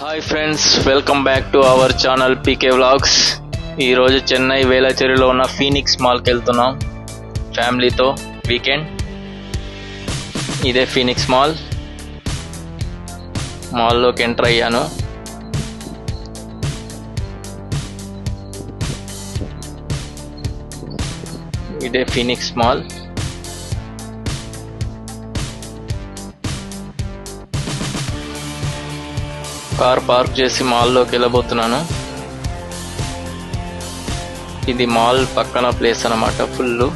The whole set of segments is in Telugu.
Hi friends welcome back to our channel PK vlogs ఈరోజు చెన్నై వేలచెరులో ఉన్న ఫీనిక్స్ మాల్కి వెళ్తున్నాం. ఫ్యామిలీతో వీకెండ్ ఇదే ఫీనిక్స్ మాల్ మాల్లోకి ఎంటర్ అయ్యాను. ఇదే ఫీనిక్స్ మాల్ కార్ పార్క్ చేసి మాల్లోకి వెళ్ళబోతున్నాను. ఇది మాల్ పక్కన ప్లేస్ అన్నమాట ఫుల్.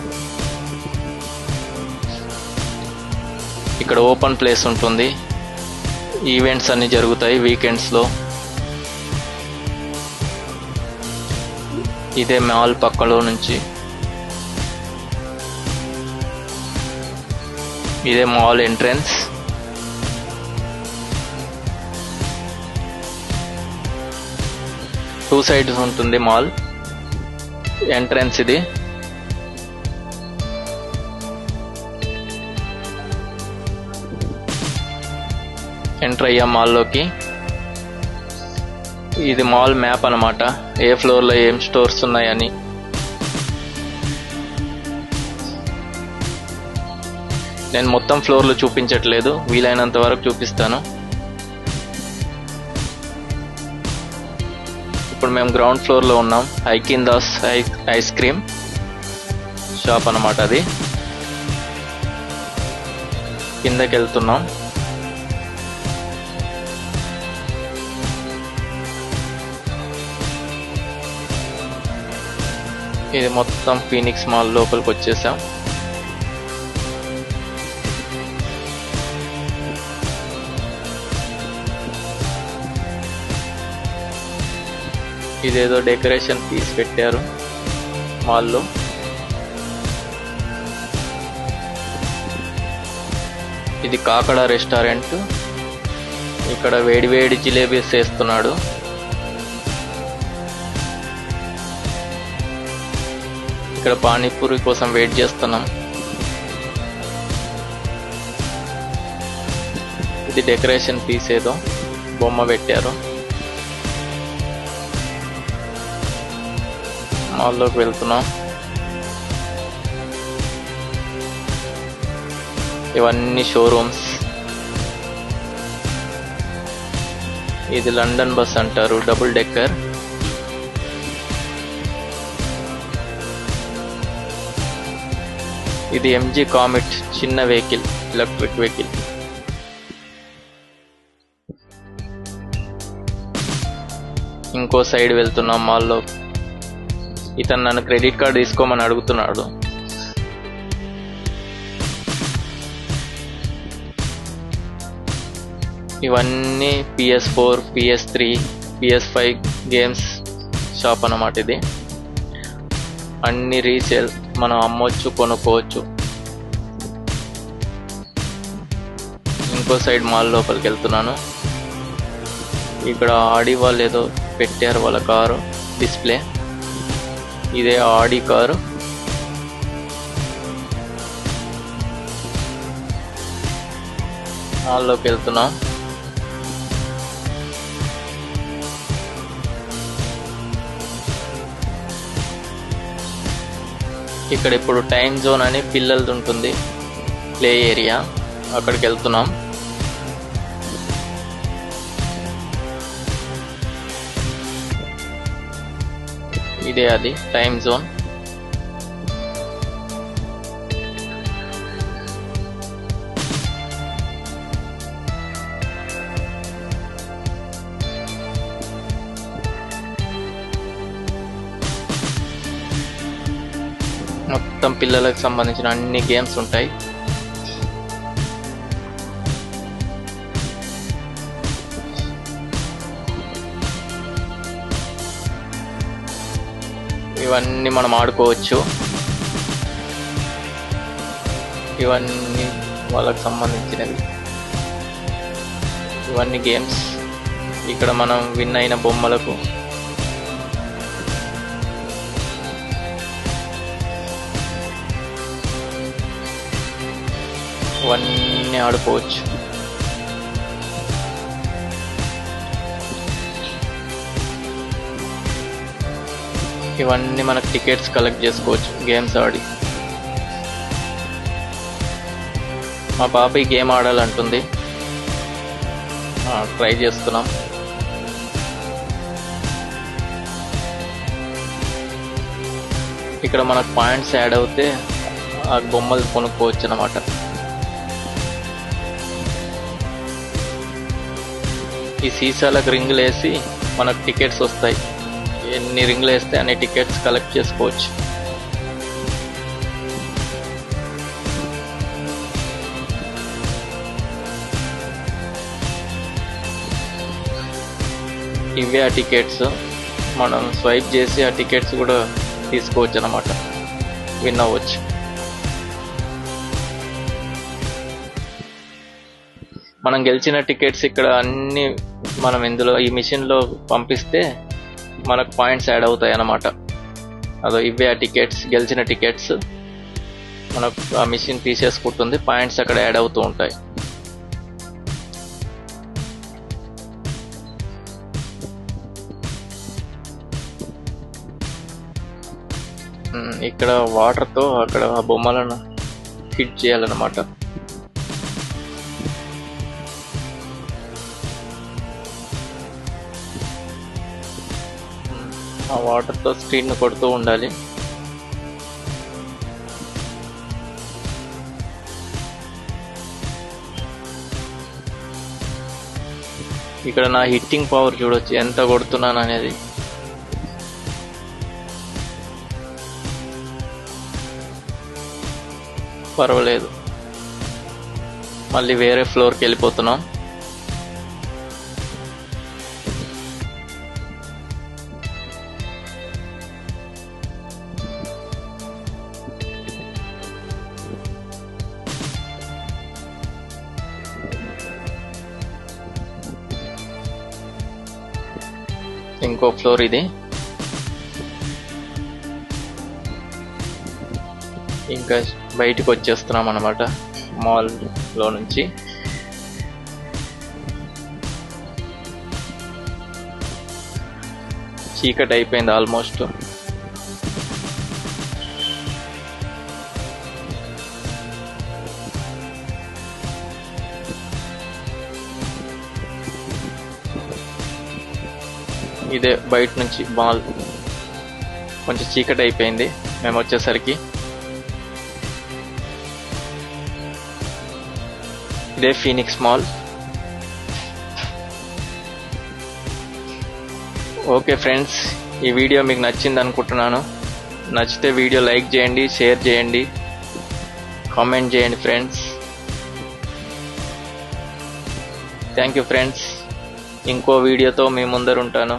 ఇక్కడ ఓపెన్ ప్లేస్ ఉంటుంది. ఈవెంట్స్ అన్ని జరుగుతాయి వీకెండ్స్లో. ఇదే మాల్ పక్కలో నుంచి. ఇదే మాల్ ఎంట్రన్స్. టూ సైడ్స్ ఉంటుంది మాల్. ఎంట్రన్స్ ఇది. ఎంటర్ అయ్యా మాల్లోకి. ఇది మాల్ మ్యాప్ అన్నమాట. ఏ ఫ్లోర్లో ఏం స్టోర్స్ ఉన్నాయని. నేను మొత్తం ఫ్లోర్లు చూపించట్లేదు. వీలైనంత వరకు చూపిస్తాను. ఇప్పుడు మేము గ్రౌండ్ ఫ్లోర్లో ఉన్నాం. ఐకిందాస్ ఐ ఐస్ క్రీమ్ షాప్ అన్నమాట అది. కిందకి వెళ్తున్నాం ఇది మొత్తం ఫీనిక్స్ మాల్ లోపలికి వచ్చేసాం. ఇదేదో డెకరేషన్ పీస్ పెట్టారు మాల్లో ఇది కాకడ రెస్టారెంట్. ఇక్కడ వేడి వేడి జిలేబీస్ వేస్తున్నాడు. ఇక్కడ పానీపూరి కోసం వెయిట్ చేస్తున్నాం. ఇది డెకరేషన్ పీస్ ఏదో. బొమ్మ పెట్టారు. మాల్లోకి వెళ్తున్నాం. ఇవన్నీ షోరూమ్స్. ఇది లండన్ బస్ అంటారు డబుల్ డెక్కర్. ఇది ఎంజీ కామెట్ చిన్న వెహికల్ ఎలక్ట్రిక్ వెహికల్. ఇంకో సైడ్ వెళ్తున్నాం మాల్లో. ఇతను నన్ను క్రెడిట్ కార్డు తీసుకోమని అడుగుతున్నాడు. ఇవన్నీ PS four PS three PS five games shop అన్నమాట ఇది. అన్ని రీసేల్ మనం అమ్మొచ్చు కొనుక్కోవచ్చు. ఇంకో సైడ్ మాల్ లోపలికి వెళ్తున్నాను. ఇక్కడ ఆడి వాళ్ళు ఏదో పెట్టారు వాళ్ళ కారు డిస్ప్లే ఇదే ఆడి కారు. హాల్లోకి వెళ్తున్నాం. ఇక్కడ ఇప్పుడు టైం జోన్ అని పిల్లలది ఉంటుంది. Play area. అక్కడికి వెళ్తున్నాం. ఇదే అది టైం జోన్ మొత్తం పిల్లలకు సంబంధించిన అన్ని గేమ్స్ ఉంటాయి. ఇవన్నీ మనం ఆడుకోవచ్చు. ఇవన్నీ వాళ్ళకి సంబంధించినవి. ఇవన్నీ గేమ్స్ ఇక్కడ మనం విన్ అయిన బొమ్మలకు. ఇవన్నీ ఆడుకోవచ్చు. ఇవన్నీ మనకు టికెట్స్ కలెక్ట్ చేసుకోవచ్చు గేమ్స్ ఆడి. మా పాప ఈ గేమ్ ఆడాలంటుంది. ట్రై చేస్తున్నాం. ఇక్కడ మనకు పాయింట్స్ యాడ్ అవుతే ఆ బొమ్మలు కొనుక్కోవచ్చు అనమాట ఈ సీసాలకు రింగులు వేసి మనకు టికెట్స్ వస్తాయి. ఎన్ని రింగ్లు వేస్తే అన్ని టికెట్స్ కలెక్ట్ చేసుకోవచ్చు. ఇవే ఆ టికెట్స్ మనం స్వైప్ చేసి ఆ టికెట్స్ కూడా తీసుకోవచ్చు అనమాట విన్ అవ్వచ్చు. మనం గెలిచిన టికెట్స్ ఇక్కడ అన్ని మనం ఇందులో ఈ మిషన్లో పంపిస్తే మనకు పాయింట్స్ యాడ్ అవుతాయి అన్నమాట. అదో ఇవే ఆ టికెట్స్ గెలిచిన టికెట్స్ మనకు ఆ మిషన్ తీసేసుకుంటుంది. పాయింట్స్ అక్కడ యాడ్ అవుతూ ఉంటాయి. ఇక్కడ వాటర్తో అక్కడ ఆ బొమ్మలను ఫిట్ చేయాలన్నమాట. ఆ వాటర్తో స్క్రీన్ కొడుతూ ఉండాలి. ఇక్కడ నా హిట్టింగ్ పవర్ చూడొచ్చు ఎంత కొడుతున్నాను అనేది. పర్వాలేదు. మళ్ళీ వేరే ఫ్లోర్కి వెళ్ళిపోతున్నాం. ఇంకో ఫ్లోర్ ఇది. ఇంకా బయటికి వచ్చేస్తున్నాం అనమాట మాల్లో నుంచి. చీకటి అయిపోయింది ఆల్మోస్ట్. ఇదే బయట నుంచి మాల్ కొంచెం చీకటి అయిపోయింది. మేము వచ్చేసరికి ఇదే ఫీనిక్స్ మాల్ ఓకే ఫ్రెండ్స్ ఈ వీడియో మీకు నచ్చింది అనుకుంటున్నాను. నచ్చితే వీడియో లైక్ చేయండి షేర్ చేయండి కామెంట్ చేయండి ఫ్రెండ్స్ థ్యాంక్ యూ ఫ్రెండ్స్ ఇంకో వీడియోతో మీ ముందర ఉంటాను.